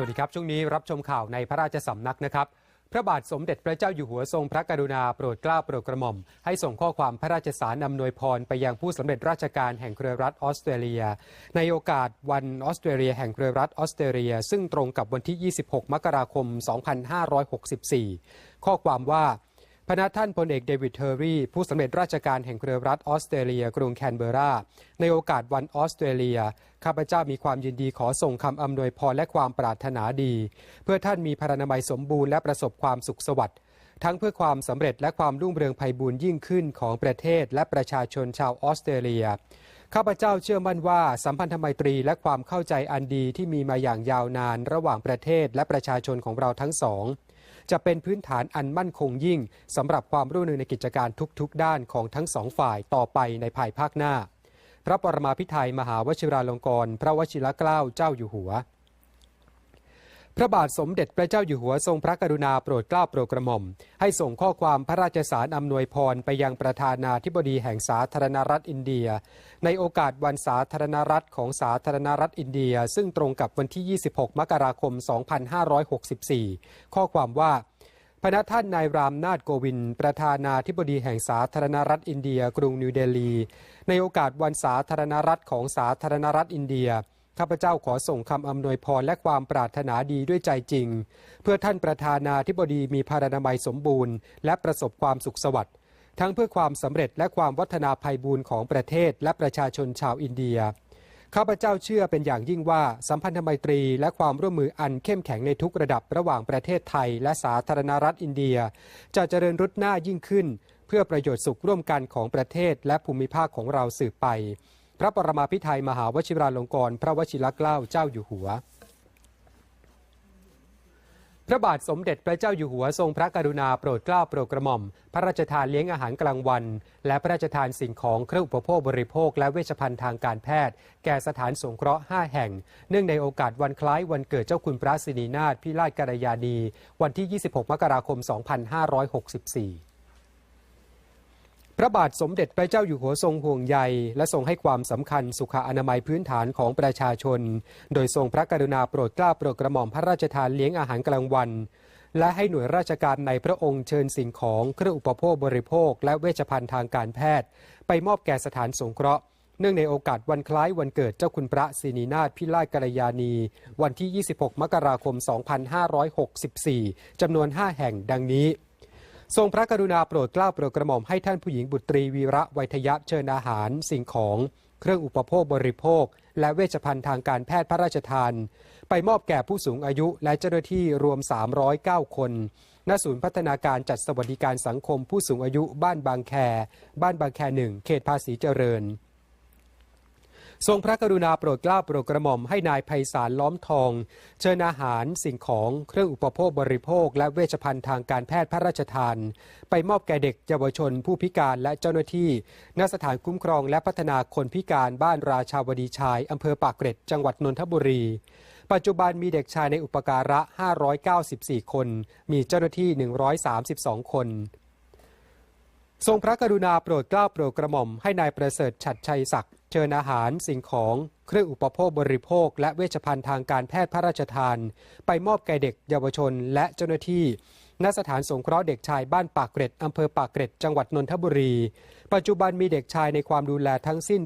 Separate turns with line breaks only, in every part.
สวัสดีครับ ช่วงนี้รับชมข่าวในพระราชสำนักนะครับ พระบาทสมเด็จพระเจ้าอยู่หัวทรงพระกรุณาโปรดเกล้าโปรดกระหม่อม ให้ส่งข้อความพระราชสารนำนวยพรไปยังผู้สำเร็จราชการแห่งเครือรัฐออสเตรเลีย ในโอกาสวันออสเตรเลียแห่งเครือรัฐออสเตรเลีย ซึ่งตรงกับวันที่ 26 มกราคม 2564 ข้อความว่า พระท่านพลเอกเดวิดเทอร์รี่ ผู้สำเร็จราชการแห่งเครือรัฐออสเตรเลีย กรุงแคนเบรา ในโอกาสวันออสเตรเลีย ข้าพเจ้ามีความยินดีขอส่งคำอำนวยพรและความปรารถนาดี เพื่อท่านมีพรรณนามัยสมบูรณ์และประสบความสุขสวัสดิ์ทั้งเพื่อความสำเร็จและความรุ่งเรืองไพบูรยิ่งขึ้นของประเทศและประชาชนชาวออสเตรเลีย ข้าพเจ้าเชื่อมั่นว่าสัมพันธไมตรีและความเข้าใจอันดีที่มีมาอย่างยาวนานระหว่างประเทศและประชาชนของเราทั้งสอง จะเป็นพื้นฐานอันมั่นคงยิ่งสำหรับความร่วมมือในกิจการทุกๆ ด้านของทั้งสองฝ่ายต่อไปในภายภาคหน้า พระปรมาภิไธยมหาวชิราลงกรณ์พระวชิรเกล้าเจ้าอยู่หัว พระบาทสมเด็จพระเจ้าอยู่หัวทรงพระกรุณาโปรดเกล้าโปรดกระหม่อม ให้ส่งข้อความพระราชสารอำนวยพรไปยังประธานาธิบดีแห่งสาธารณรัฐอินเดีย ในโอกาสวันสาธารณรัฐของสาธารณรัฐอินเดีย ซึ่งตรงกับวันที่ 26 มกราคม 2564 ข้อความว่าพระท่านนายรามนาถโกวิน ประธานาธิบดีแห่งสาธารณรัฐอินเดีย กรุงนิวเดลี ในโอกาสวันสาธารณรัฐของสาธารณรัฐอินเดีย ข้าพเจ้าขอส่งคำอำนวยพรและความปรารถนาดีด้วยใจจริง เพื่อท่านประธานาธิบดีมีพารณนามัยสมบูรณ์ และประสบความสุขสวัสดิ์ทั้งเพื่อความสำเร็จและความวัฒนาภัยบูรณ์ของประเทศและประชาชนชาวอินเดีย ข้าพเจ้าเชื่อเป็นอย่างยิ่งว่าสัมพันธไมตรีและความร่วมมืออันเข้มแข็งในทุกระดับระหว่างประเทศไทยและสาธารณรัฐอินเดีย จะเจริญรุดหน้ายิ่งขึ้น เพื่อประโยชน์สุขร่วมกันของประเทศและภูมิภาคของเราสืบไป พระปรมาภิไธยมหาวชิราลงกรณ์พระวชิรเกล้าเจ้าอยู่หัว พระบาทสมเด็จพระเจ้าอยู่หัวทรงพระกรุณาโปรดเกล้าโปรดกระหม่อม พระราชทานเลี้ยงอาหารกลางวัน และพระราชทานสิ่งของเครื่องอุปโภคบริโภค และเวชภัณฑ์ทางการแพทย์ แก่สถานสงเคราะห์ 5 แห่ง เนื่องในโอกาสวันคล้ายวันเกิดเจ้าคุณพระสินีนาถพิราชกัลยาณี วันที่ 26 มกราคม 2564 พระบาทสมเด็จพระเจ้าอยู่หัวทรงห่วงใย และทรงให้ความสำคัญสุขอนามัยพื้นฐานของประชาชน โดยทรงพระกรุณาโปรดเกล้าโปรดกระหม่อมพระราชทานเลี้ยงอาหารกลางวัน และให้หน่วยราชการในพระองค์เชิญสิ่งของเครื่องอุปโภคบริโภค และเวชภัณฑ์ทางการแพทย์ ไปมอบแก่สถานสงเคราะห์เนื่องในโอกาสวันคล้ายวันเกิดเจ้าคุณพระศินีนาถพิราชกัลยาณี วันที่ 26 มกราคม 2564 จำนวน 5 แห่งดังนี้ ทรงพระกรุณาโปรดเกล้าโปรดกระหม่อมให้ท่านผู้หญิงบุตรีวีระไวยทยะเชิญอาหารสิ่งของ เครื่องอุปโภคบริโภค และเวชภัณฑ์ทางการแพทย์พระราชทาน ไปมอบแก่ผู้สูงอายุและเจ้าหน้าที่รวม 309 คนณศูนย์พัฒนาการจัดสวัสดิการสังคมผู้สูงอายุบ้านบางแค บ้านบางแคหนึ่งเขตภาษีเจริญ ทรงพระกรุณาโปรดเกล้าโปรดกระหม่อมให้นายไพศาลล้อมทอง เชิญอาหารสิ่งของเครื่องอุปโภคบริโภค และเวชภัณฑ์ทางการแพทย์พระราชทาน ไปมอบแก่เด็กเยาวชนผู้พิการและเจ้าหน้าที่ณสถานคุ้มครองและพัฒนาคนพิการบ้านราชาวดีชายอำเภอปากเกร็ดจังหวัดนนทบุรี ปัจจุบันมีเด็กชายในอุปการะ 594 คน มีเจ้าหน้าที่ 132 คนทรงพระกรุณาโปรดเกล้าโปรดกระหม่อมให้นายประเสริฐฉัดชัยศักดิ์ เชิญอาหารสิ่งของเครื่องอุปโภคบริโภค และเวชภัณฑ์ทางการแพทย์พระราชทาน ไปมอบแก่เด็กเยาวชนและเจ้าหน้าที่ณสถานสงเคราะห์เด็กชายบ้านปากเกร็ดอำเภอปากเกร็ด จังหวัดนนทบุรี ปัจจุบันมีเด็กชายในความดูแลทั้งสิ้น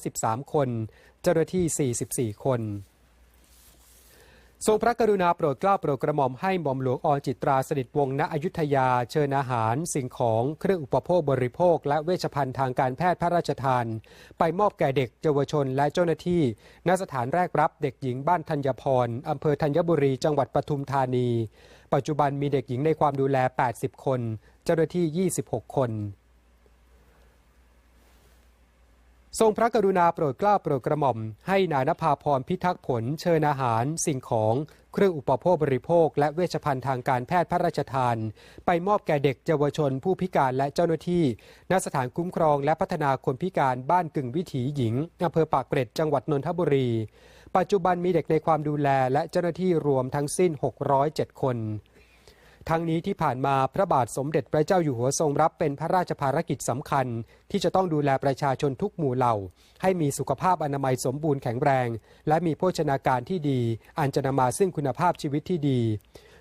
213 คน เจ้าหน้าที่ 44 คน ทรงพระกรุณาโปรดเกล้าโปรดกระหม่อมให้หม่อมหลวงอจิตราสนิทวงศ์ณอยุธยา เชิญอาหาร สิ่งของเครื่องอุปโภคบริโภค และเวชภัณฑ์ทางการแพทย์พระราชทาน ไปมอบแก่เด็กเยาวชนและเจ้าหน้าที่ ณสถานแรกรับเด็กหญิงบ้านธัญพรอำเภอธัญบุรีจังหวัดปทุมธานี ปัจจุบันมีเด็กหญิงในความดูแล 80 คน เจ้าหน้าที่ 26 คน ทรงพระกรุณาโปรดเกล้าโปรดกระหม่อม ให้นายนภาพรพิทักษ์ผล เชิญอาหาร สิ่งของ เครื่องอุปโภคบริโภค และเวชภัณฑ์ทางการแพทย์พระราชทาน ไปมอบแก่เด็กเยาวชนผู้พิการและเจ้าหน้าที่ณสถานคุ้มครองและพัฒนาคนพิการบ้านกึ่งวิถีหญิงอำเภอปากเกร็ดจังหวัดนนทบุรี ปัจจุบันมีเด็กในความดูแลและเจ้าหน้าที่รวมทั้งสิ้น 607 คน ทั้งนี้ที่ผ่านมาพระบาทสมเด็จพระเจ้าอยู่หัวทรงรับเป็นพระราชภารกิจสำคัญ ที่จะต้องดูแลประชาชนทุกหมู่เหล่า ให้มีสุขภาพอนามัยสมบูรณ์แข็งแรง และมีโภชนาการที่ดี อันจะนำมาซึ่งคุณภาพชีวิตที่ดี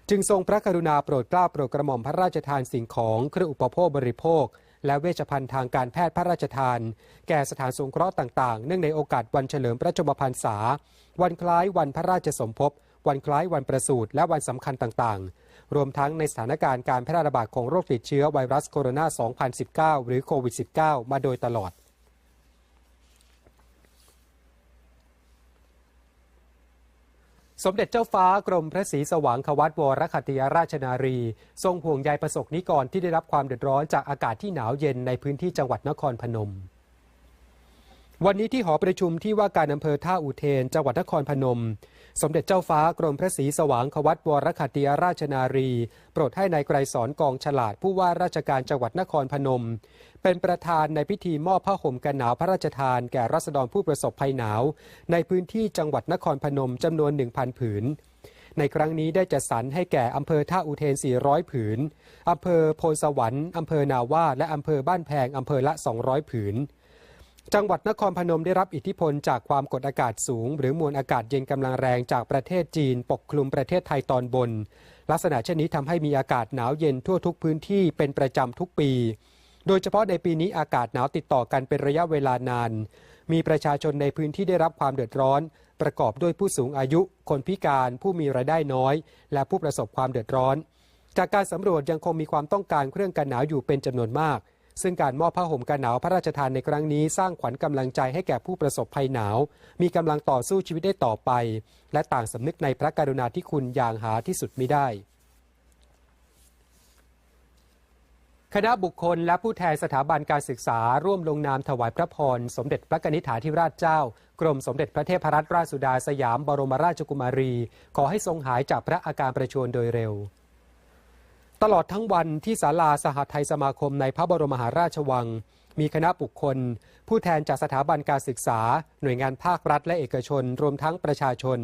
จึงทรงพระกรุณาโปรดเกล้าโปรดกระหม่อมพระราชทานสิ่งของเครื่องอุปโภคบริโภค และเวชภัณฑ์ทางการแพทย์พระราชทาน แก่สถานสงเคราะห์ต่างๆ เนื่องในโอกาสวันเฉลิมพระชนมพรรษา วันคล้ายวันพระราชสมภพวันคล้ายวันประสูติและวันสำคัญต่างๆ รวมทั้งในสถานการณ์การแพร่ระบาดของโรคติดเชื้อไวรัสโคโรนา 2019 หรือโควิด -19 มาโดยตลอดสมเด็จเจ้าฟ้ากรมพระศรีสว่างควัตวรคติยราชนารี ทรงห่วงใยประสบนิกรที่ได้รับความเดือดร้อนจากอากาศที่หนาวเย็นในพื้นที่จังหวัดนครพนม วันนี้ที่หอประชุมที่ว่าการอำเภอท่าอุเทน จังหวัดนครพนม สมเด็จเจ้าฟ้ากรมพระศรีสว่างควัตวรคติยราชนารี โปรดให้ในายไกรสอนกองฉลาดผู้ว่าราชการจังหวัดนครพนม เป็นประธานในพิธีมอบผ้าห่มกันหนาวพระราชทานแก่รัษฎรผู้ประสบภัยหนาว ในพื้นที่จังหวัดนครพนมจำนวน 1,000 ผืน ในครั้งนี้ได้จัดสรรให้แก่อำเภอท่าอุเทน 400 ผืนอำเภอโพนสวรรค์อำเภอนาว่าและอำเภอบ้านแพงอำเภอละ 200 ผืน จังหวัดนครพนมได้รับอิทธิพลจากความกดอากาศสูง หรือมวลอากาศเย็นกำลังแรงจากประเทศจีน ปกคลุมประเทศไทยตอนบน ลักษณะเช่นนี้ทำให้มีอากาศหนาวเย็นทั่วทุกพื้นที่เป็นประจำทุกปี โดยเฉพาะในปีนี้อากาศหนาวติดต่อกันเป็นระยะเวลานาน มีประชาชนในพื้นที่ได้รับความเดือดร้อน ประกอบด้วยผู้สูงอายุ คนพิการ ผู้มีรายได้น้อย และผู้ประสบความเดือดร้อน จากการสำรวจยังคงมีความต้องการเครื่องกันหนาวอยู่เป็นจำนวนมาก ซึ่งการมอบผ้าห่มกันหนาวพระราชทานในครั้งนี้สร้างขวัญกำลังใจให้แก่ผู้ประสบภัยหนาว มีกำลังต่อสู้ชีวิตได้ต่อไป และต่างสำนึกในพระกรุณาธิคุณอย่างหาที่สุดมิได้คณะบุคคลและผู้แทนสถาบันการศึกษาร่วมลงนามถวายพระพร สมเด็จพระนิธิฐาธิราชเจ้า กรมสมเด็จพระเทพรัตนราชสุดาสยามบรมราชกุมารี ขอให้ทรงหายจากพระอาการประชวรโดยเร็ว ตลอดทั้งวันที่ศาลาสหไทยสมาคมในพระบรมมหาราชวัง มีคณะบุคคล ผู้แทนจากสถาบันการศึกษา หน่วยงานภาครัฐและเอกชน รวมทั้งประชาชน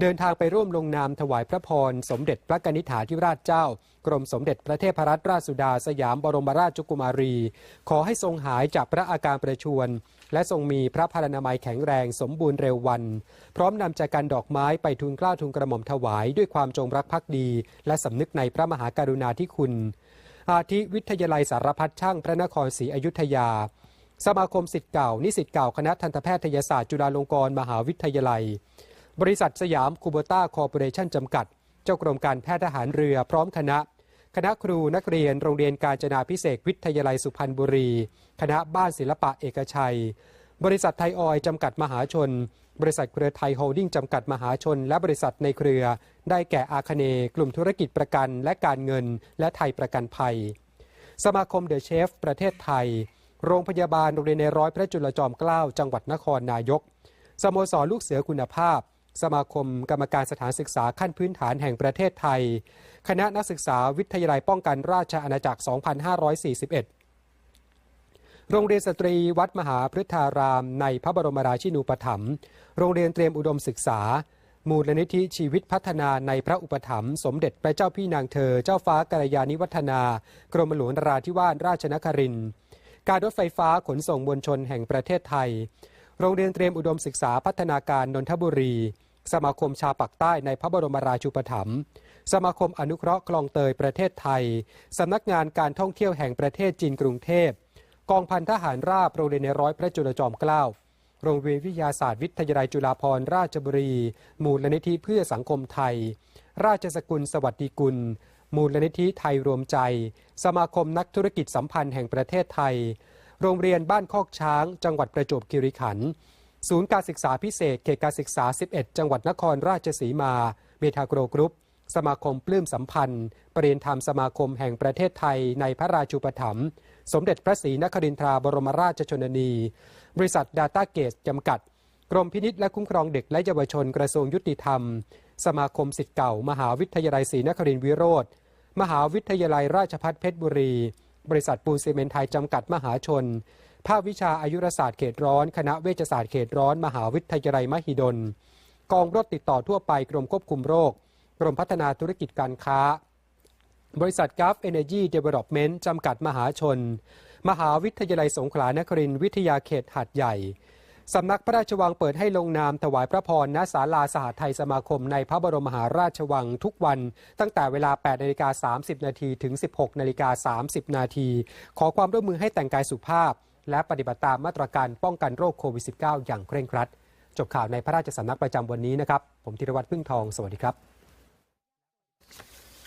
เดินทางไปร่วมลงนามถวายพระพร สมเด็จพระนิธิฐาธิราชเจ้า กรมสมเด็จพระเทพรัตนราชสุดาสยามบรมราชกุมารี ขอให้ทรงหายจากพระอาการประชวรและทรงมีพระพลานามัยแข็งแรงสมบูรณ์เร็ววัน พร้อมนำจากการดอกไม้ไปทูลเกล้าทูลกระหม่อมถวาย ด้วยความจงรักภักดี และสำนึกในพระมหากรุณาธิคุณ อาทิวิทยาลัยสารพัดช่างพระนครศรีอยุธยา สมาคมสิทธิ์เก่า นิสิตเก่าคณะทันตแพทยศาสตร์จุฬาลงกรณ์มหาวิทยาลัย บริษัทสยามคูโบต้าคอร์ปอเรชั่นจำกัด เจ้ากรมการแพทย์ทหารเรือพร้อมคณะ คณะครูนักเรียนโรงเรียนการจนาพิเศษวิทยาลัยสุพรรณบุรี คณะบ้านศิลปะเอกชัย บริษัทไทยออยจำกัดมหาชน บริษัทเครือไทยโฮลดิ้งจำกัดมหาชน และบริษัทในเครือ ได้แก่อาคเนกลุ่มธุรกิจประกันและการเงิน และไทยประกันภัย สมาคมเดอะเชฟ ประเทศไทย โรงพยาบาลโรงเรียนในร้อยพระจุลจอมเกล้าจังหวัดนครนายก สโมสรลูกเสือคุณภาพ สมาคมกรรมการสถานศึกษาขั้นพื้นฐานแห่งประเทศไทย คณะนักศึกษาวิทยาลัยป้องกันราชอาณาจักร 2541 โรงเรียนสตรีวัดมหาพฤทธาราม ในพระบรมราชินูปถัมภ์โรงเรียนเตรียมอุดมศึกษา มูลนิธิชีวิตพัฒนาในพระอุปถัมภ์สมเด็จพระเจ้าพี่นางเธอ เจ้าฟ้ากัลยาณิวัฒนา กรมหลวงนราธิวาสราชนครินทร์การรถไฟฟ้าขนส่งมวลชนแห่งประเทศไทย โรงเรียนเตรียมอุดมศึกษาพัฒนาการนนทบุรี สมาคมชาปักใต้ในพระบรมราชูปถัมภ์สมาคมอนุเคราะห์คลองเตยประเทศไทย สำนักงานการท่องเที่ยวแห่งประเทศจีนกรุงเทพ กองพันทหารราบโรงเรียนในร้อยพระจุลจอมเกล้าโรงเรียนวิทยาศาสตร์วิทยาลัยจุฬาภรณราชบุรี มูลนิธิเพื่อสังคมไทย ราชสกุลสวัสดิกุล มูลนิธิไทยรวมใจ สมาคมนักธุรกิจสัมพันธ์แห่งประเทศไทย โรงเรียนบ้านคอกช้าง จังหวัดประจวบคีรีขันธ์ศูนย์การศึกษาพิเศษเขตการศึกษา 11 จังหวัดนครราชสีมาเบทาโกรกรุ๊ป สมาคมปลื้มสัมพันธ์ ปรียนธรรมสมาคมแห่งประเทศไทยในพระราชูปถัมภ์ สมเด็จพระศรีนครินทราบรมราชชนนี บริษัทดาต้าเกตจำกัด กรมพินิษและคุ้มครองเด็กและเยาวชนกระทรวงยุติธรรม สมาคมสิทธิ์เก่า มหาวิทยาลัยศรีนครินทรวิโรธมหาวิทยาลัยราชภัฏเพชรบุรี บริษัทปูนซีเมนต์ไทยจำกัดมหาชน ภาควิชาอายุรศาสตร์เขตร้อน คณะเวชศาสตร์เขตร้อน มหาวิทยาลัยมหิดล กองรถติดต่อทั่วไปกรมควบคุมโรค กรมพัฒนาธุรกิจการค้า บริษัท g u f Energy Development จำกัดมหาชน มหาวิทยาลัยสงขลานครินทร์วิทยาเขตหัดใหญ่ สำนักพระราชวังเปิดให้ลงนามถวายพระพรณศาลาสหไทยสมาคมในพระบรมมหาราชวังทุกวัน ตั้งแต่เวลา 8นาฬิกา30 นาทีถึง 16นาฬิกา30 นาทีขอความร่วมมือให้แต่งกายสุภาพ และปฏิบัติตามมาตรการป้องกันโรคโควิด -19 อย่างเคร่งครัด จบข่าวในพระราชสำนักประจำวันนี้นะครับ ผมธีรวัตรพึ่งทอง สวัสดีครับ